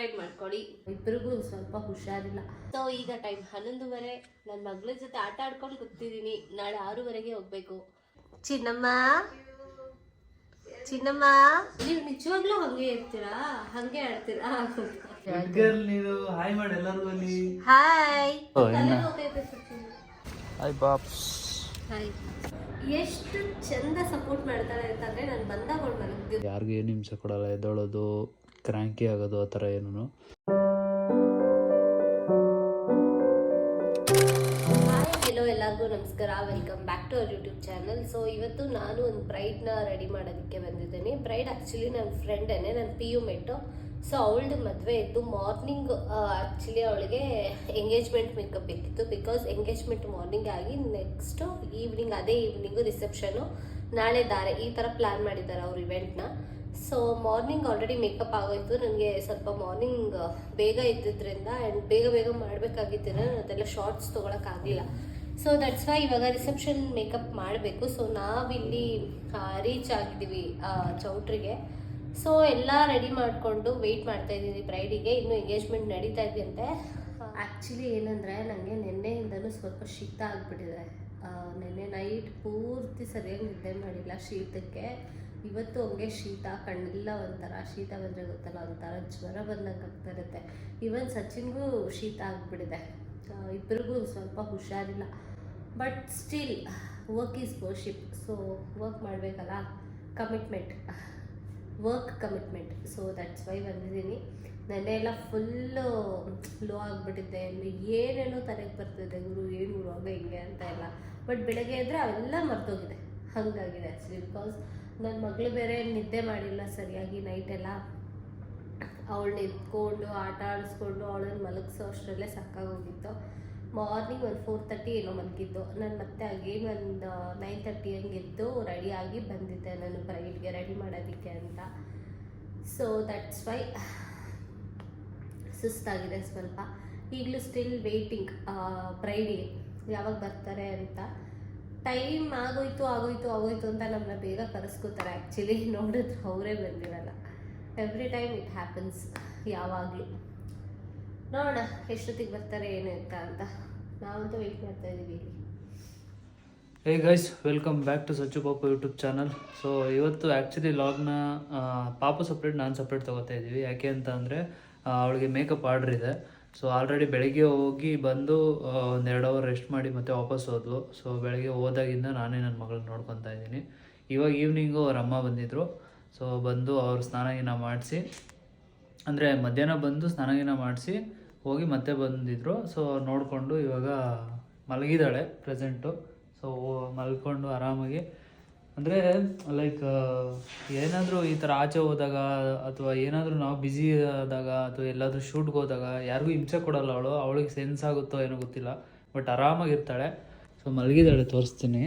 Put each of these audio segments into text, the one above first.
Subscribe ಮಾಡ್ಕೊಳ್ಳಿ. ಇಬ್ಬರಿಗೂ ಸ್ವಲ್ಪ ಹುಷಾರಿಲ್ಲ. ಸೊ ಈಗ ಟೈಮ್ ಹನ್ನೊಂದುವರೆ. ನನ್ನ ಮಗಳ ಜೊತೆ ಆಟ ಆಡ್ಕೊಂಡು ಕೂತಿದ್ದೀನಿ. ನಾಳೆ ಆರೂವರೆಗೆ ಹೋಗ್ಬೇಕು. ಚಿನ್ನಮ್ಮ? ಚಿನ್ನಮ್ಮ? ನೀವು ನಿಜವಾಗ್ಲೂ ಹಂಗೆ ಇರ್ತೀರಾ? ಹಂಗೆ ಆಡ್ತೀರಾ? ಗರ್ಲ್ ನೀನು ಹಾಯ್ ಮಾಡಿ ಎಲ್ಲರಿಗೂ ಅಲ್ಲಿ. ಹಾಯ್ ಹಾಯ್ ಬಾಪ್ಸ್ ಹಾಯ್ ಎಷ್ಟು ಚಂದ ಸಪೋರ್ಟ್ ಮಾಡ್ತಾಳೆ ಅಂತಂದ್ರೆ ನಾನು ಬಂದಾಗ ಯಾರಿಗೂ ಏನು ಹಿಂಸೆ ಕೊಡಲ್ಲ ಎದ್ದೊಳೋದು. ಕ್ರ್ಯಾಂಕಿ ಆಗೋದು ಆ ಥರ ಏನೂ ಹಲೋ ಎಲ್ಲರಿಗೂ ನಮಸ್ಕಾರ. Welcome back to our YouTube channel so ಇವತ್ತು ನಾನು ಒಂದು ಬ್ರೈಡ್ನ ರೆಡಿ ಮಾಡೋದಕ್ಕೆ ಬಂದಿದ್ದೀನಿ. ಬ್ರೈಡ್ ಆ್ಯಕ್ಚುಲಿ ನನ್ನ ಫ್ರೆಂಡೇನೆ ನನ್ನ ಪಿ ಯು ಮೆಟ್ಟು ಸೊ ಅವಳದು ಮದುವೆ ಇದ್ದು ಮಾರ್ನಿಂಗ್ ಆ್ಯಕ್ಚುಲಿ ಅವಳಿಗೆ ಎಂಗೇಜ್ಮೆಂಟ್ ಮೇಕಪ್ ಬೇಕಿತ್ತು. ಬಿಕಾಸ್ ಎಂಗೇಜ್ಮೆಂಟ್ ಮಾರ್ನಿಂಗ್ ಆಗಿ ನೆಕ್ಸ್ಟು ಈವ್ನಿಂಗ್ ಅದೇ ಈವ್ನಿಂಗು ರಿಸೆಪ್ಷನು ನಾಳೆ ದಾರೆ. ಈ ಥರ ಪ್ಲ್ಯಾನ್ ಮಾಡಿದ್ದಾರೆ ಅವ್ರ ಇವೆಂಟ್ನ ಸೊ ಮಾರ್ನಿಂಗ್ ಆಲ್ರೆಡಿ ಮೇಕಪ್ ಆಗೋಯ್ತು. ನನಗೆ ಸ್ವಲ್ಪ ಮಾರ್ನಿಂಗ್ ಬೇಗ ಇದ್ದಿದ್ದರಿಂದ ಆ್ಯಂಡ್ ಬೇಗ ಬೇಗ ಮಾಡಬೇಕಾಗಿತ್ತು ನಾನು ಅದೆಲ್ಲ ಶಾರ್ಟ್ಸ್ ತೊಗೊಳಕ್ಕಾಗಲಿಲ್ಲ ಸೊ ದಟ್ಸ್ ವೈ ಇವಾಗ ರಿಸೆಪ್ಷನ್ ಮೇಕಪ್ ಮಾಡಬೇಕು. ಸೊ ನಾವಿಲ್ಲಿ ರೀಚ್ ಆಗಿದ್ದೀವಿ ಚೌಟ್ರಿಗೆ. ಸೊ ಎಲ್ಲ ರೆಡಿ ಮಾಡಿಕೊಂಡು ವೆಯ್ಟ್ ಮಾಡ್ತಾ ಇದ್ದೀನಿ ಬ್ರೈಡಿಗೆ ಇನ್ನೂ ಎಂಗೇಜ್ಮೆಂಟ್ ನಡೀತಾ ಇದೆಯಂತೆ. ಆ್ಯಕ್ಚುಲಿ ಏನಂದರೆ ನನಗೆ ನಿನ್ನೆಯಿಂದಲೂ ಸ್ವಲ್ಪ ಶೀತ ಆಗಿಬಿಟ್ಟಿದೆ. ನಿನ್ನೆ ನೈಟ್ ಪೂರ್ತಿ ಸರಿಯಾಗಿ ನಿದ್ದೆ ಮಾಡಿಲ್ಲ ಶೀತಕ್ಕೆ. ಇವತ್ತು ಹಂಗೆ ಶೀತ, ಕಣ್ಣೆಲ್ಲ ಒಂಥರ ಶೀತ ಬಂದರೆ ಗೊತ್ತಲ್ಲ, ಒಂಥರ ಜ್ವರ ಬಂದಂಗೆ ಆಗ್ತಾ ಇರುತ್ತೆ. ಇವನ್ ಸಚಿನ್ಗೂ ಶೀತ ಆಗಿಬಿಟ್ಟಿದೆ. ಇಬ್ಬರಿಗೂ ಸ್ವಲ್ಪ ಹುಷಾರಿಲ್ಲ. But still work is worship so work ಮಾಡಬೇಕಲ್ಲ? Commitment work commitment so that's why ಬಂದಿದ್ದೀನಿ. ನೆನ್ನೆ ಎಲ್ಲ ಫುಲ್ಲು ಲೋ ಆಗಿಬಿಟ್ಟಿದ್ದೆ. ಏನೇನೋ ತಲೆಗೆ ಬರ್ತಿದೆ ಗುರು, ಏನು ಗುರು ಹಂಗೆ ಅಂತ ಎಲ್ಲ. ಬಟ್ ಬೆಳಗ್ಗೆ ಇದ್ದರೆ ಅವೆಲ್ಲ ಮರ್ತೋಗಿದೆ. ಹಾಗಾಗಿದೆ. ಬಿಕಾಸ್ ನನ್ನ ಮಗಳು ಬೇರೆ ನಿದ್ದೆ ಮಾಡಿಲ್ಲ ಸರಿಯಾಗಿ ನೈಟೆಲ್ಲ. ಅವಳು ನಿಂತ್ಕೊಂಡು ಆಟ ಆಡಿಸ್ಕೊಂಡು ಅವಳನ್ನ ಮಲಗಿಸೋ ಅಷ್ಟರಲ್ಲೇ ಸಾಕಾಗೋಗಿತ್ತು. ಮಾರ್ನಿಂಗ್ ಒಂದು ಫೋರ್ ತರ್ಟಿ ಏನೋ ಮಲಗಿದ್ದು. ನಾನು ಮತ್ತೆ ಅಗೇನ್ ಒಂದು ನೈನ್ ತರ್ಟಿ ಹಂಗಿದ್ದು ರೆಡಿಯಾಗಿ ಬಂದಿದ್ದೆ ನಾನು ಬ್ರೈಡ್ಗೆ ರೆಡಿ ಮಾಡೋದಕ್ಕೆ ಅಂತ. ಸೊ ದಟ್ಸ್ ವೈ ಸುಸ್ತಾಗಿದೆ ಸ್ವಲ್ಪ. ಈಗಲೂ ಸ್ಟಿಲ್ ವೇಟಿಂಗ್ ಬ್ರೈಡಿಗೆ ಯಾವಾಗ ಬರ್ತಾರೆ ಅಂತ. ಟೈಮ್ ಆಗೋಯ್ತು ಆಗೋಯ್ತು ಆಗೋಯ್ತು ಅಂತ ನಮ್ಮನ್ನ ಬೇಗ ಕರೆಸ್ಕೋತಾರೆ. ಆ್ಯಕ್ಚುಲಿ ನೋಡಿದ್ರೆ ಅವರೇ ಬಂದಿರಲ್ಲ. ಎವ್ರಿ ಟೈಮ್ ಇಟ್ ಹ್ಯಾಪನ್ಸ್ ಯಾವಾಗಲೂ. ನೋಡೋಣ, ಎಷ್ಟೊತ್ತಿಗೆ ಬರ್ತಾರೆ, ಏನು ಅಂತ ಅಂತ. ನಾವಂತೂ ವೆಯ್ಟ್ ಮಾಡ್ತಾ ಇದ್ದೀವಿ hey guys welcome back to Sachchu Papu YouTube channel so ಇವತ್ತು ಆ್ಯಕ್ಚುಲಿ ಲಾಗ್ನ ಪಾಪು ಸಪ್ರೇಟ್ ನಾನು ಸಪ್ರೇಟ್ ತೊಗೋತಾ ಇದ್ದೀವಿ. ಯಾಕೆ ಅಂತ ಅಂದರೆ ಅವಳಿಗೆ ಮೇಕಪ್ ಆರ್ಡ್ರ್ ಇದೆ. ಸೊ ಆಲ್ರೆಡಿ ಬೆಳಗ್ಗೆ ಹೋಗಿ ಬಂದು ಒಂದು ಎರಡು ಅವರ್ ರೆಸ್ಟ್ ಮಾಡಿ ಮತ್ತೆ ವಾಪಸ್ ಹೋದ್ಲು. ಸೊ ಬೆಳಗ್ಗೆ ಹೋದಾಗಿಂದ ನಾನೇ ನನ್ನ ಮಗಳನ್ನ ನೋಡ್ಕೊತಾ ಇದ್ದೀನಿ. ಇವಾಗ ಈವ್ನಿಂಗು ಅವ್ರ ಅಮ್ಮ ಬಂದಿದ್ದರು ಸೊ ಬಂದು ಅವ್ರು ಸ್ನಾನ ಗೀನ ಮಾಡಿಸಿ, ಅಂದರೆ ಮಧ್ಯಾಹ್ನ ಬಂದು ಸ್ನಾನ ಗೀನ ಮಾಡಿಸಿ ಹೋಗಿ ಮತ್ತೆ ಬಂದಿದ್ರು. ಸೊ ನೋಡಿಕೊಂಡು ಇವಾಗ ಮಲಗಿದ್ದಾಳೆ ಪ್ರೆಸೆಂಟು ಸೊ ಮಲ್ಕೊಂಡು ಆರಾಮಾಗಿ. ಅಂದರೆ ಲೈಕ್ ಏನಾದರೂ ಈ ಥರ ಆಚೆ ಹೋದಾಗ, ಅಥವಾ ಏನಾದರೂ ನಾವು ಬ್ಯುಸಿ ಆದಾಗ, ಅಥವಾ ಎಲ್ಲಾದರೂ ಶೂಟ್ಗೆ ಹೋದಾಗ, ಯಾರಿಗೂ ಹಿಂಸೆ ಕೊಡಲ್ಲ ಅವಳು. ಅವಳಿಗೆ ಸೆನ್ಸ್ ಆಗುತ್ತೋ ಏನೋ ಗೊತ್ತಿಲ್ಲ. ಬಟ್ ಆರಾಮಾಗಿರ್ತಾಳೆ. ಸೊ ಮಲಗಿದಾಳೆ ತೋರಿಸ್ತೀನಿ.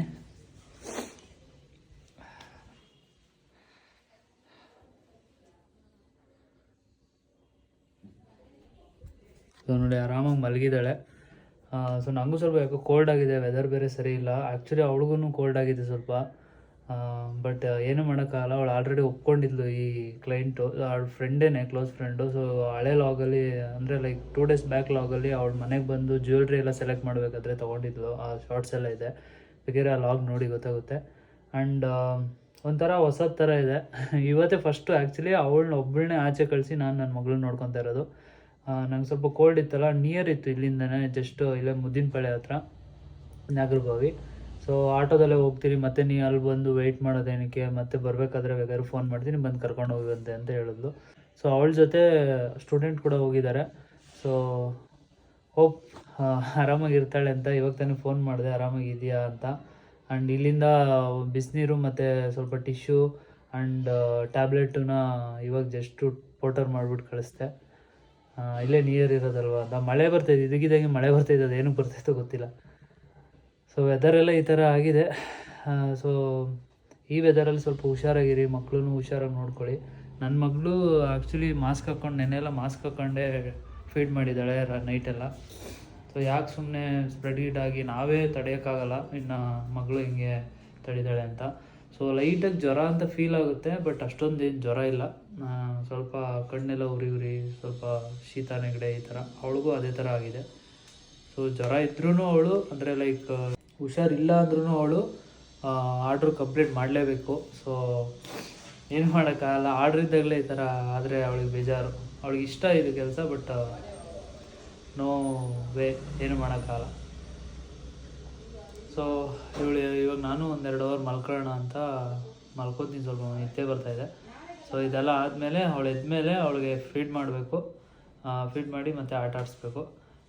ಸೊ ನೋಡಿ, ಆರಾಮಾಗಿ ಮಲಗಿದ್ದಾಳೆ. ಸೊ ನನಗೂ ಸ್ವಲ್ಪ ಯಾಕೋ ಕೋಲ್ಡ್ ಆಗಿದೆ ವೆದರ್ ಬೇರೆ ಸರಿ ಇಲ್ಲ. ಆ್ಯಕ್ಚುಲಿ ಅವಳಿಗೂ ಕೋಲ್ಡ್ ಆಗಿದೆ ಸ್ವಲ್ಪ. ಬಟ್ ಏನು ಮಾಡೋಕ್ಕಾಗಲ್ಲ. ಅವಳು ಆಲ್ರೆಡಿ ಒಪ್ಕೊಂಡಿದ್ಲು ಈ ಕ್ಲೈಂಟು ಅವಳ ಫ್ರೆಂಡೇನೆ ಕ್ಲೋಸ್ ಫ್ರೆಂಡು ಸೊ ಹಳೆ ಲಾಗಲ್ಲಿ ಅಂದರೆ ಲೈಕ್ ಟೂ ಡೇಸ್ ಬ್ಯಾಕ್ ಲಾಗಲ್ಲಿ ಅವಳ ಮನೆಗೆ ಬಂದು ಜ್ಯುವೆಲ್ರಿ ಎಲ್ಲ ಸೆಲೆಕ್ಟ್ ಮಾಡಬೇಕಾದ್ರೆ ತೊಗೊಂಡಿದ್ಲು. ಆ ಶಾರ್ಟ್ಸ್ ಎಲ್ಲ ಇದೆ. ಬೇಕಿದ್ರೆ ಆ ಲಾಗ್ ನೋಡಿ ಗೊತ್ತಾಗುತ್ತೆ. ಆ್ಯಂಡ್ ಒಂಥರ ಹೊಸದ ಥರ ಇದೆ. ಇವತ್ತೇ ಫಸ್ಟು ಆ್ಯಕ್ಚುಲಿ ಅವಳನ್ನ ಒಬ್ಬಳನ್ನೇ ಆಚೆ ಕಳಿಸಿ ನಾನು ನನ್ನ ಮಗಳನ್ನ ನೋಡ್ಕೊತಾ ಇರೋದು. ನಂಗೆ ಸ್ವಲ್ಪ ಕೋಲ್ಡ್ ಇತ್ತಲ್ಲ ನಿಯರ್ ಇತ್ತು ಇಲ್ಲಿಂದನೇ ಜಸ್ಟ್ ಇಲ್ಲೇ ಮುದ್ದಿನಪಾಳ್ಯ ಹತ್ರ, ನಾಗರಬಾವಿ. ಸೊ ಆಟೋದಲ್ಲೇ ಹೋಗ್ತೀರಿ, ಮತ್ತೆ ನೀ ಅಲ್ಲಿ ಬಂದು ವೆಯ್ಟ್ ಮಾಡೋದೇನಕ್ಕೆ ಮತ್ತೆ ಬರಬೇಕಾದ್ರೆ ಬೇಕಾದ್ರೆ ಫೋನ್ ಮಾಡ್ತೀನಿ, ಬಂದು ಕರ್ಕೊಂಡು ಹೋಗುವಂತೆ ಅಂತ ಹೇಳಿದ್ಲು. ಸೊ ಅವಳ ಜೊತೆ ಸ್ಟೂಡೆಂಟ್ ಕೂಡ ಹೋಗಿದ್ದಾರೆ ಸೊ ಹೋಪ್ ಆರಾಮಾಗಿರ್ತಾಳೆ ಅಂತ, ಇವಾಗ ತಾನೇ ಫೋನ್ ಮಾಡಿದೆ ಆರಾಮಾಗಿದೆಯಾ ಅಂತ. ಆ್ಯಂಡ್ ಇಲ್ಲಿಂದ ಬಿಸಿನೀರು ಮತ್ತು ಸ್ವಲ್ಪ ಟಿಶ್ಯೂ ಆ್ಯಂಡ್ ಟ್ಯಾಬ್ಲೆಟನ್ನ ಇವಾಗ ಜಸ್ಟು ಪೋಟರ್ ಮಾಡಿಬಿಟ್ಟು ಕಳಿಸ್ದೆ. ಇಲ್ಲೇ ನಿಯರ್ ಇರೋದಲ್ವ ಅಂತ. ಮಳೆ ಬರ್ತಾಯಿದೆ ಇದಕ್ಕಿದ್ದಾಗೆ ಮಳೆ ಬರ್ತಾಯಿದೆ ಅದು ಏನಕ್ಕೆ ಬರ್ತಾಯಿತ್ತೋ ಗೊತ್ತಿಲ್ಲ. ಸೊ ವೆದರ್ ಎಲ್ಲ ಈ ಥರ ಆಗಿದೆ. ಸೊ ಈ ವೆದರಲ್ಲಿ ಸ್ವಲ್ಪ ಹುಷಾರಾಗಿರಿ ಮಕ್ಕಳನ್ನು ಹುಷಾರಾಗಿ ನೋಡ್ಕೊಳ್ಳಿ. ನನ್ನ ಮಗಳು ಆ್ಯಕ್ಚುಲಿ ಮಾಸ್ಕ್ ಹಾಕ್ಕೊಂಡು ನೆನ್ನೆಲ್ಲ ಮಾಸ್ಕ್ ಹಾಕ್ಕೊಂಡೇ ಫೀಡ್ ಮಾಡಿದ್ದಾಳೆ ನೈಟೆಲ್ಲ ಸೊ ಯಾಕೆ ಸುಮ್ಮನೆ ಸ್ಪ್ರೆಡ್ ಗೀಟ್ ಆಗಿ ನಾವೇ ತಡೆಯೋಕ್ಕಾಗಲ್ಲ, ಇನ್ನು ಮಗಳು ಹಿಂಗೆ ತಡಿದಾಳೆ ಅಂತ. ಸೊ ಲೈಟಾಗಿ ಜ್ವರ ಅಂತ ಫೀಲ್ ಆಗುತ್ತೆ ಬಟ್ ಅಷ್ಟೊಂದು ಏನು ಜ್ವರ ಇಲ್ಲ. ಸ್ವಲ್ಪ ಕಣ್ಣೆಲ್ಲ ಉರಿ ಉರಿ, ಸ್ವಲ್ಪ ಶೀತ ನೆಗಡೆ ಈ ಥರ ಅವಳಿಗೂ ಅದೇ ಥರ ಆಗಿದೆ. ಸೊ ಜ್ವರ ಇದ್ರೂ ಅವಳು, ಅಂದರೆ ಲೈಕ್ ಹುಷಾರಿಲ್ಲ ಅಂದ್ರೂ ಅವಳು ಆರ್ಡ್ರ್ ಕಂಪ್ಲೀಟ್ ಮಾಡಲೇಬೇಕು. ಸೊ ಏನು ಮಾಡೋಕ್ಕಾಗಲ್ಲ. ಆರ್ಡ್ರ್ ಇದ್ದಾಗಲೇ ಈ ಥರ ಆದರೆ ಅವಳಿಗೆ ಬೇಜಾರು. ಅವಳಿಗೆ ಇಷ್ಟ ಇದು ಕೆಲಸ ಬಟ್ ನೋ ವೇ ಏನು ಮಾಡೋಕ್ಕಾಗಲ್ಲ. ಸೊ ಇವಳು, ಇವಾಗ ನಾನು ಒಂದೆರಡು ಅವರ್ ಮಲ್ಕೊಳ್ಳೋಣ ಅಂತ ಮಲ್ಕೋತೀನಿ ಸ್ವಲ್ಪ ನಿದ್ದೆ ಬರ್ತಾಯಿದೆ ಸೊ ಇದೆಲ್ಲ ಆದಮೇಲೆ, ಅವಳು ಎದ್ಮೇಲೆ ಅವಳಿಗೆ ಫೀಡ್ ಮಾಡಬೇಕು. ಫೀಡ್ ಮಾಡಿ ಮತ್ತೆ ಆಟ ಆಡಿಸ್ಬೇಕು.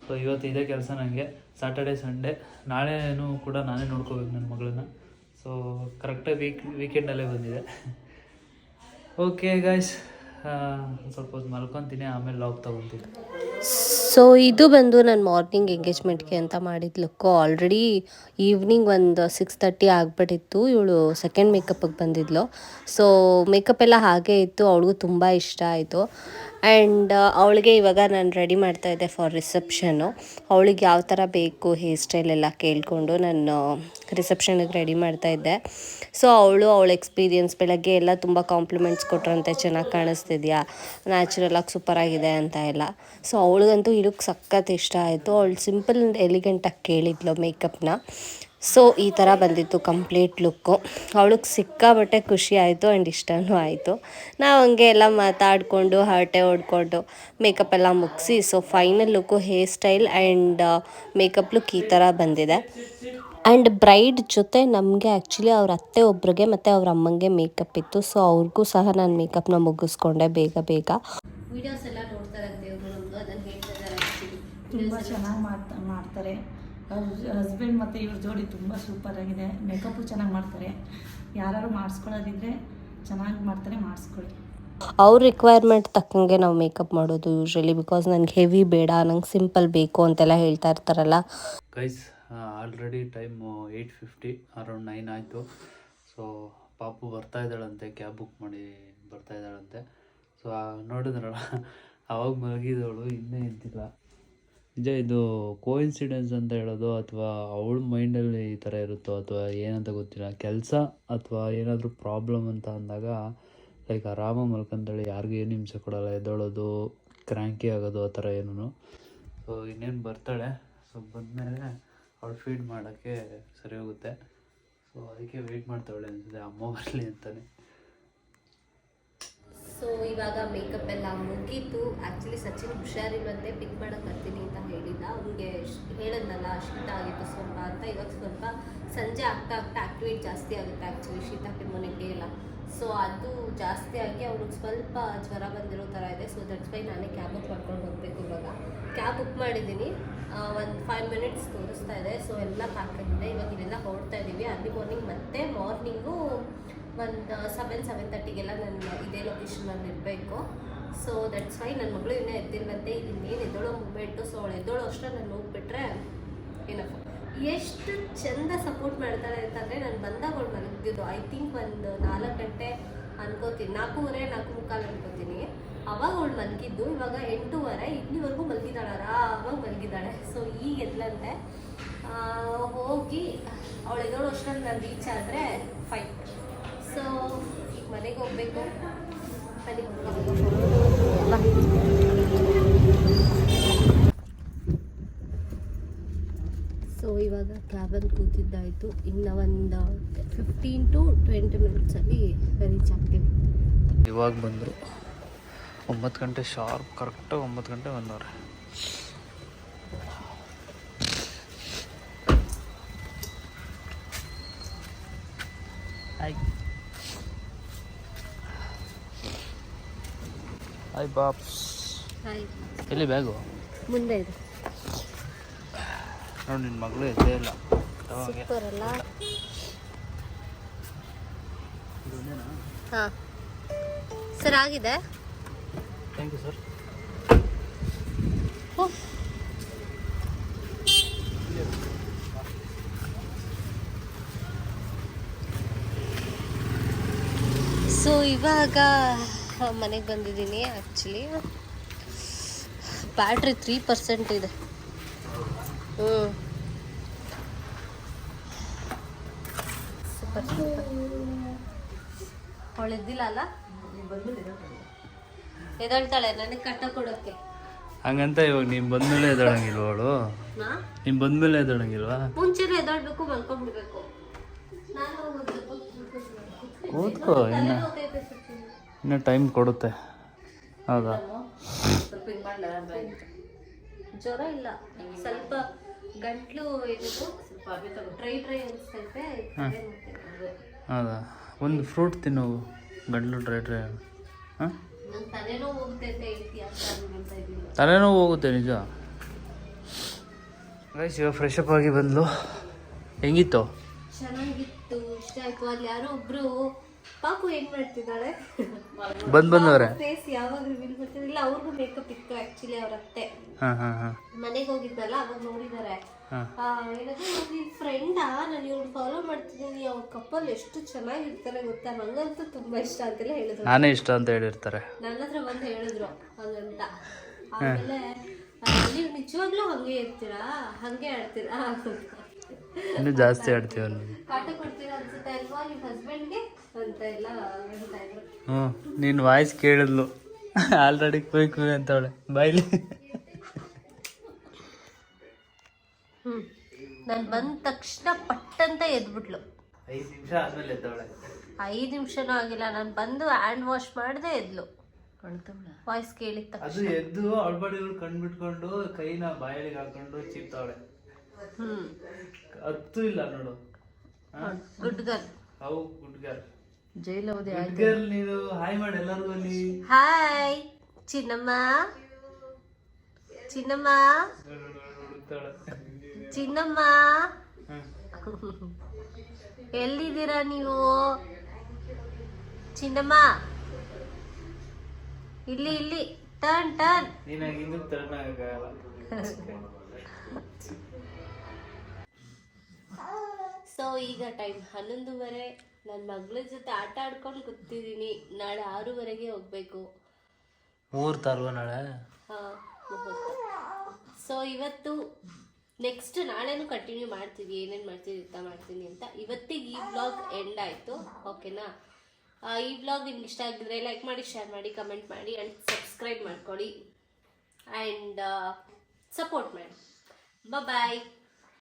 ಸೊ ಇವತ್ತು ಇದೇ ಕೆಲಸ ನನಗೆ ಸಾಟರ್ಡೆ ಸಂಡೇ ನಾಳೆನೂ ಕೂಡ ನಾನೇ ನೋಡ್ಕೋಬೇಕು ನನ್ನ ಮಗಳನ್ನ. ಸೊ ಕರೆಕ್ಟಾಗಿ ವೀಕ್ ವೀಕೆಂಡಲ್ಲೇ ಬಂದಿದೆ. ಓಕೆ ಗಾಯ್ಸ್ ಸ್ವಲ್ಪ ಹೊತ್ತು ಮಲ್ಕೊತೀನಿ, ಆಮೇಲೆ ಲಾಗ್ ತೊಗೊತೀನಿ. ಸೊ ಇದು ಬಂದು ನಾನು ಮಾರ್ನಿಂಗ್ ಎಂಗೇಜ್ಮೆಂಟ್ಗೆ ಅಂತ ಮಾಡಿದ ಲುಕ್ಕು ಆಲ್ರೆಡಿ ಈವ್ನಿಂಗ್ ಒಂದು ಸಿಕ್ಸ್ ತರ್ಟಿ ಆಗಿಬಿಟ್ಟಿತ್ತು. ಇವಳು ಸೆಕೆಂಡ್ ಮೇಕಪ್ಪಿಗೆ ಬಂದಿದ್ಲು. ಸೊ ಮೇಕಪ್ ಎಲ್ಲ ಹಾಗೆ ಇತ್ತು. ಅವಳಿಗೂ ತುಂಬ ಇಷ್ಟ ಆಯಿತು. ಆ್ಯಂಡ್ ಅವಳಿಗೆ ಇವಾಗ ನಾನು ರೆಡಿ ಮಾಡ್ತಾ ಇದ್ದೆ ಫಾರ್ ರಿಸೆಪ್ಷನ್ನು ಅವಳಿಗೆ ಯಾವ ಥರ ಬೇಕು ಹೇರ್ ಸ್ಟೈಲ್ ಎಲ್ಲ ಕೇಳಿಕೊಂಡು ನಾನು ರಿಸೆಪ್ಷನಿಗೆ ರೆಡಿ ಮಾಡ್ತಾ ಇದ್ದೆ. ಸೊ ಅವಳು, ಅವಳ ಎಕ್ಸ್ಪೀರಿಯನ್ಸ್ ಬೆಳಗ್ಗೆ ಎಲ್ಲ ತುಂಬ ಕಾಂಪ್ಲಿಮೆಂಟ್ಸ್ ಕೊಟ್ರಂತೆ, ಚೆನ್ನಾಗಿ ಕಾಣಿಸ್ತಿದ್ಯಾ? ನ್ಯಾಚುರಲಾಗಿ ಸೂಪರ್ ಆಗಿದೆ ಅಂತ ಎಲ್ಲ. ಸೊ ಅವಳಿಗಂತೂ ಈ ಸಖತ್ ಇಷ್ಟ ಆಯಿತು. ಅವಳು ಸಿಂಪಲ್ ಆ್ಯಂಡ್ ಎಲಿಗೆಂಟಾಗಿ ಕೇಳಿದ್ಲು ಮೇಕಪ್ನ ಸೊ ಈ ಥರ ಬಂದಿತ್ತು ಕಂಪ್ಲೀಟ್ ಲುಕ್ಕು ಅವಳಿಗೆ ಸಿಕ್ಕಾಬಟ್ಟೆ ಖುಷಿ ಆಯಿತು ಆ್ಯಂಡ್ ಇಷ್ಟನೂ ಆಯಿತು. ನಾವು ಹಂಗೆ ಎಲ್ಲ ಮಾತಾಡಿಕೊಂಡು, ಹರಟೆ ಹೊಡ್ಕೊಂಡು ಮೇಕಪ್ ಎಲ್ಲ ಮುಗಿಸಿ so final look hairstyle and makeup look ಈ ಥರ ಬಂದಿದೆ. ಆ್ಯಂಡ್ ಬ್ರೈಡ್ ಜೊತೆ ನಮಗೆ ಆ್ಯಕ್ಚುಲಿ ಅವ್ರ ಅತ್ತೆ ಒಬ್ರಿಗೆ ಮತ್ತು ಅವ್ರ ಅಮ್ಮಂಗೆ ಮೇಕಪ್ ಇತ್ತು. ಸೊ ಅವ್ರಿಗೂ ಸಹ ನಾನು ಮೇಕಪ್ನ ಮುಗಿಸ್ಕೊಂಡೆ ಬೇಗ ಬೇಗ. ವಿಡಿಯೋಸ್ ಎಲ್ಲ ಇದ್ದಾರೆ ತುಂಬ ಚೆನ್ನಾಗಿ ಮಾಡ್ತಾ ಮಾಡ್ತಾರೆ. ಹಸ್ಬೆಂಡ್ ಮತ್ತು ಇವ್ರ ಜೋಡಿ ತುಂಬ ಸೂಪರ್ ಆಗಿದೆ. ಮೇಕಪ್ಪು ಚೆನ್ನಾಗಿ ಮಾಡ್ತಾರೆ. ಯಾರು ಮಾಡಿಸ್ಕೊಳ್ಳೋದಿದ್ರೆ ಚೆನ್ನಾಗಿ ಮಾಡ್ತಾರೆ ಮಾಡಿಸ್ಕೊಳ್ಳಿ. ಅವ್ರ ರಿಕ್ವೈರ್ಮೆಂಟ್ ತಕ್ಕಂಗೆ ನಾವು ಮೇಕಪ್ ಮಾಡೋದು ಯೂಶ್ವಲಿ ಬಿಕಾಸ್ ನನಗೆ ಹೆವಿ ಬೇಡ ನಂಗೆ ಸಿಂಪಲ್ ಬೇಕು ಅಂತೆಲ್ಲ ಹೇಳ್ತಾ ಇರ್ತಾರಲ್ಲ. Guys already time eight fifty around nine ಆಯಿತು. ಸೊ ಪಾಪು ಬರ್ತಾ ಇದ್ದಾಳಂತೆ ಕ್ಯಾಬ್ ಬುಕ್ ಮಾಡಿ ಬರ್ತಾ ಇದ್ದಾಳಂತೆ. ಸೊ ನೋಡಿದ್ರಲ್ಲ, ಅವಾಗ ಮಲಗಿದವಳು, ಇನ್ನೂ ಎದ್ದಿಲ್ಲ ನಿಜ, ಇದು ಕೋಇನ್ಸಿಡೆನ್ಸ್ ಅಂತ ಹೇಳೋದು, ಅಥವಾ ಅವಳ ಮೈಂಡಲ್ಲಿ ಈ ಥರ ಇರುತ್ತೋ, ಅಥವಾ ಏನಂತ ಗೊತ್ತಿಲ್ಲ. ಕೆಲಸ ಅಥವಾ ಏನಾದರೂ ಪ್ರಾಬ್ಲಮ್ ಅಂತ ಅಂದಾಗ ಲೈಕ್ ಆರಾಮ ಮಲ್ಕೊಂತಾಳೆ, ಯಾರಿಗೂ ಏನು ಹಿಂಸೆ ಕೊಡೋಲ್ಲ, ಎದ್ದೊಳೋದು ಕ್ರ್ಯಾಂಕಿ ಆಗೋದು, ಆ ಥರ ಏನೂ ಸೊ ಇನ್ನೇನು ಬರ್ತಾಳೆ? ಸೊ ಬಂದಮೇಲೆ ಅವಳು ಫೀಡ್ ಮಾಡೋಕ್ಕೆ ಸರಿ ಹೋಗುತ್ತೆ. ಸೊ ಅದಕ್ಕೆ ವೆಯ್ಟ್ ಮಾಡ್ತಾವಳೆ ಅನಿಸುತ್ತೆ ಅಮ್ಮ ಬರಲಿ ಅಂತಾನೆ. ಸೊ ಇವಾಗ ಮೇಕಪ್ ಎಲ್ಲ ಮುಗೀತು. ಆ್ಯಕ್ಚುಲಿ ಸಚಿನ್ ಹುಷಾರಿಲ್ಲಂತೆ ಪಿಕ್ ಮಾಡಕ್ಕೆ ಬರ್ತೀನಿ ಅಂತ ಹೇಳಿದ್ದ ಅವ್ನಿಗೆ ಹೇಳದ್ನಲ್ಲ, ಶೀತ ಆಗಿತ್ತು ಸ್ವಲ್ಪ ಅಂತ. ಇವಾಗ ಸ್ವಲ್ಪ ಸಂಜೆ ಆಗ್ತಾ ಆಗ್ತಾ ಆ್ಯಕ್ಟಿವೇಟ್ ಜಾಸ್ತಿ ಆಗುತ್ತೆ ಆ್ಯಕ್ಚುಲಿ ಶೀತ ಕೆಮ್ಮನಿಗೆ ಎಲ್ಲ. ಸೊ ಅದು ಜಾಸ್ತಿ ಆಗಿ ಅವ್ರಿಗೆ ಸ್ವಲ್ಪ ಜ್ವರ ಬಂದಿರೋ ಥರ ಇದೆ. ಸೊ ದಟ್ಸ್ ವೈ ನಾನೇ ಕ್ಯಾಬ್ ಮಾಡ್ಕೊಂಡು ಹೋಗಬೇಕು ಇವಾಗ. ಕ್ಯಾಬ್ ಬುಕ್ ಮಾಡಿದ್ದೀನಿ. ಒಂದು ಫೈವ್ ಮಿನಿಟ್ಸ್ ತೋರಿಸ್ತಾ ಇದೆ. ಸೊ ಎಲ್ಲ ಪ್ಯಾಕ್ ಆಗಿದೆ. ಇವಾಗ ಇಲ್ಲೆಲ್ಲ ಹೊರಡ್ತಾ ಇದ್ದೀವಿ. ಅರ್ಲಿ ಮಾರ್ನಿಂಗ್ ಮತ್ತೆ ಮಾರ್ನಿಂಗು ಒಂದು ಸೆವೆನ್ ಸೆವೆನ್ ತರ್ಟಿಗೆಲ್ಲ ನಾನು ಇದೇ ಲೊಕೇಶನಲ್ಲಿ ಇರಬೇಕು. ಸೊ ದಟ್ಸ್ ವೈ ನನ್ನ ಮಗಳು ಇನ್ನೂ ಎದ್ದಿಲ್ವಂತೆ. ಇನ್ನೇನು ಎದ್ದೋಳೋ ಮೂಮೆಂಟು ಸೊ ಅವಳು ಎದ್ದೋಳೋ ಅಷ್ಟೇ ನಾನು ಹೋಗ್ಬಿಟ್ರೆ ಏನಪ್ಪ. ಎಷ್ಟು ಚೆಂದ ಸಪೋರ್ಟ್ ಮಾಡ್ತಾಳೆ ಅಂತಂದರೆ ನಾನು ಬಂದಾಗ ಅವಳು ಮಲಗಿದ್ದು ಐ ಥಿಂಕ್ ಒಂದು ನಾಲ್ಕು ಗಂಟೆ ಅನ್ಕೋತೀನಿ. ನಾಲ್ಕೂವರೆ, ನಾಲ್ಕು ಮುಕ್ಕಾಲು ಅನ್ಕೋತೀನಿ. ಅವಾಗ ಅವಳು ಮಲಗಿದ್ದು, ಇವಾಗ ಎಂಟೂವರೆ ಇಲ್ಲಿವರೆಗೂ ಮಲಗಿದ್ದಾಳೆ? ಅವಾಗ ಮಲಗಿದ್ದಾಳೆ. ಸೊ ಈಗ ಎದ್ಲಂತೆ. ಹೋಗಿ, ಅವಳು ಎದ್ದೋಳು ಅಷ್ಟರಲ್ಲಿ ನಾನು ರೀಚ್ ಆದರೆ ಫೈವ್ ಸೊ ಈಗ ಮನೆಗೆ ಹೋಗ್ಬೇಕು. ಸೊ ಇವಾಗ ಕ್ಯಾಬಲ್ಲಿ ಕೂತಿದ್ದಾಯಿತು. ಇನ್ನು ಒಂದು ಫಿಫ್ಟೀನ್ ಟು ಟ್ವೆಂಟಿ ಮಿನಿಟ್ಸಲ್ಲಿ ರೀಚ್ ಆಗ್ತೀವಿ. ಇವಾಗ ಬಂದರು. ಒಂಬತ್ತು ಗಂಟೆ ಶಾರ್ಪ್ ಕರೆಕ್ಟಾಗಿ ಒಂಬತ್ತು ಗಂಟೆ ಬಂದವ್ರೆ ಹಾಯ್ ಹಾಯ್ ಬಾಪ್ಸ್ ಎಲ್ಲಿ ಬ್ಯಾಗು ಮುಂದೆ ಇದೆ. ನೋಡಿ ನಿನ್ನ ಮಗಳು ಎದ್ದೇ ಇಲ್ಲ. ಅವಾಗೆ ಸೂಪರ್ ಅಲ್ಲ? ಹಾಂ. ಸರ್ ಆಗಿದೆ? ಥ್ಯಾಂಕ್ ಯು ಸರ್ ಸೊ ಇವಾಗ ಮನೆಗೆ ಬಂದಿದ್ದೀನಿ ಆ್ಯಕ್ಚುಲಿ ಬ್ಯಾಟ್ರಿ ತ್ರೀ ಪರ್ಸೆಂಟ್ ಇದೆ. ಹ್ಞೂ ಸೂಪರ್ ಸೂಪರ್ ಅವಳು ಎದ್ದಿಲ್ಲ ಅಲ್ಲ? ಎದಳ್ತಾಳೆ ನನಗೆ ಕಟ್ಟ ಕೊಡೋಕ್ಕೆ ಹಂಗಂತ ಇವಾಗ ನೀನು ಬಂದ್ಮೇಲೆ ಎದಳಂಗಿಲ್ವ ಅವಳು? ನಾ? ನೀನು ಬಂದ್ಮೇಲೆ ಎದಳಂಗಿಲ್ವಾ ಮುಂಚೆನೇ ಎದಳ್ಬೇಕು ಮಲ್ಕೊಂಡ್ಬಿಡ್ಬೇಕು. ನಾನು ಓದ್ಕೋ ಇನ್ನು ಇನ್ನೂ ಟೈಮ್ ಕೊಡುತ್ತೆ. ಹೌದಾ? ಜ್ವರ ಇಲ್ಲ. ಸ್ವಲ್ಪ ಗಂಟ್ಲು ಏನಿದು ಡ್ರೈ ಡ್ರೈ ಅನಿಸ್ತೈತೆ ತಲೆ ಹೌದಾ? ಒಂದು ಫ್ರೂಟ್ ತಿನ್ನೋವು ಗಂಟ್ಲು ಡ್ರೈ ಡ್ರೈ. ಹಾಂ? ತಲೆನೋವು ಹೋಗ್ತೈತೆ ನಿಜ? ಗೈಸ್ ಇವಾಗ ಫ್ರೆಶ್ ಅಪ್ ಆಗಿ ಬಂದ್ಲು. ಹೆಂಗಿತ್ತು? ಚೆನ್ನಾಗಿತ್ತು ಇಷ್ಟ ಆಯ್ತು. ಅಲ್ಲಿ ಯಾರೋ ಒಬ್ರು ಪಾಪು ಏನ್ ಮಾಡ್ತಿದ್ದಾಳೆ? ಬಂದ್ ಬಂದವ್ರೆ? ಫೇಸ್ ಯಾವಾಗ ರಿವೀಲ್ ಮಾಡ್ತಿದ್ದಿಲ್ಲ ಅವ್ರಿಗೂ ಮೇಕಪ್ ಇತ್ತು ಆಕ್ಚುಲಿ ಅವ್ರ ಅತ್ತೆ. ಹಾಂ ಹಾಂ ಹಾಂ. ಮನೆಗೆ ಹೋಗಿದ್ನಲ್ಲ ಅವಾಗ ನೋಡಿದ್ದಾರೆ ಹಾಂ ಏನದು ನಿನ್ ಫ್ರೆಂಡಾ ನಾನು ಇವ್ರು ಫಾಲೋ ಮಾಡ್ತಿದ್ದೀನಿ. ಅವ್ರ ಕಪ್ಪಲ್ ಎಷ್ಟು ಚೆನ್ನಾಗಿರ್ತಾರೆ ಗೊತ್ತಾ? ನಂಗಂತೂ ತುಂಬಾ ಇಷ್ಟ ಅಂತೆಲ್ಲ ಹೇಳಿದ್ರು. ನಾನೇ ಇಷ್ಟ ಅಂತ ಹೇಳಿರ್ತಾರೆ. ನನ್ನ ಹತ್ರ ಬಂದು ಹೇಳಿದ್ರು ಹಂಗಂತ. ಆಮೇಲೆ ನೀವು ನಿಜವಾಗ್ಲೂ ಹಂಗೆ ಇರ್ತೀರಾ? ಹಂಗೆ ಆಡ್ತೀರಾ? ಇನ್ನೂ ಜಾಸ್ತಿ ಆಡ್ತೀವಿ ಕಾಟ ಕೊಡ್ತೀರಾ ಅನ್ಸುತ್ತೆ? ಅಲ್ವಾ ನಿಮ್ಮ ಹಸ್ಬೆಂಡ್ಗೆ ಅಂತ ಎಲ್ಲ ಹೇಳ್ತಾ ಇದ್ರು. ಹ್ಞೂ ನೀನು ವಾಯ್ಸ್ ಕೇಳಿದ್ಲು. ಆಲ್ರೆಡಿ ಕುಯ್ ಕುಯ್ ಅಂತವಳೆ. ಬಾಯ್ಲಿ. ಹ್ಮ್. ನಾನು ಬಂದ ತಕ್ಷಣ ಪಟ್ಟಂತ ಎದ್ಬಿಟ್ಲು. ಐದು ನಿಮಿಷ ಆದ್ಮೇಲೆ ಎದ್ದವಳೆ. ಐದು ನಿಮಿಷನೂ ಆಗಿಲ್ಲ. ನಾನು ಬಂದು ಹ್ಯಾಂಡ್ ವಾಶ್ ಮಾಡದೆ ಎದ್ಲು. ವಾಯ್ಸ್ ಕೇಳಿದ ತಕ್ಷಣ. ಅದು ಎದ್ದು ಅವಳ ಕಣ್ ಬಿಟ್ಕೊಂಡು ಕೈನ ಬಾಯಲ್ಲಿಗೆ ಹಾಕೊಂಡು ಚಿಪ್ತಾವಳೆ. ಹ್ಮ್. ಹತ್ತು ಇಲ್ಲ ನೋಡು. ಗುಡ್ ಗರ್ಲ್ ಅವು ಗುಡ್ಗರ್ ಜೈಲವಧಿ ಗರ್ಲ್ ನೀನು ಹಾಯ್ ಮಾಡಿ ಎಲ್ಲರಿಗೂ ಅಲ್ಲಿ. ಹಾಯ್ ಚಿನ್ನಮ್ಮ. ಚಿನ್ನಮ್ಮ. ಚಿನ್ನಮ್ಮ. ಎಲ್ಲಿದ್ದೀರಾ ನೀವು? ಚಿನ್ನಮ್ಮ. ಇಲ್ಲಿ ಇಲ್ಲಿ. Turn turn. ಸೊ ಈಗ ಟೈಮ್ ಹನ್ನೊಂದುವರೆ. ನನ್ನ ಮಗಳ ಜೊತೆ ಆಟ ಆಡ್ಕೊಂಡು ಕೂತಿದ್ದೀನಿ. ನಾಳೆ ಆರೂವರೆಗೆ ಹೋಗ್ಬೇಕು. ಮೂರು ತರುವ ನಾಳೆ? ಸೊ ಇವತ್ತು ನೆಕ್ಸ್ಟ್ ನಾಳೆನೂ ಕಂಟಿನ್ಯೂ ಮಾಡ್ತೀವಿ, ಏನೇನು ಮಾಡ್ತೀವಿ ಅಂತ ಮಾಡ್ತೀನಿ ಅಂತ. ಇವತ್ತಿಗೆ ಈ ಬ್ಲಾಗ್ ಎಂಡ್ ಆಯಿತು ಓಕೆನಾ ಈ ಬ್ಲಾಗ್ ನಿಮ್ಗೆ ಇಷ್ಟ ಆಗಿದ್ರೆ ಲೈಕ್ ಮಾಡಿ ಶೇರ್ ಮಾಡಿ ಕಮೆಂಟ್ ಮಾಡಿ ಆ್ಯಂಡ್ ಸಬ್ಸ್ಕ್ರೈಬ್ ಮಾಡ್ಕೊಳ್ಳಿ. ಆ್ಯಂಡ್ ಸಪೋರ್ಟ್ ಮಾಡಿ. ಬಾಯ್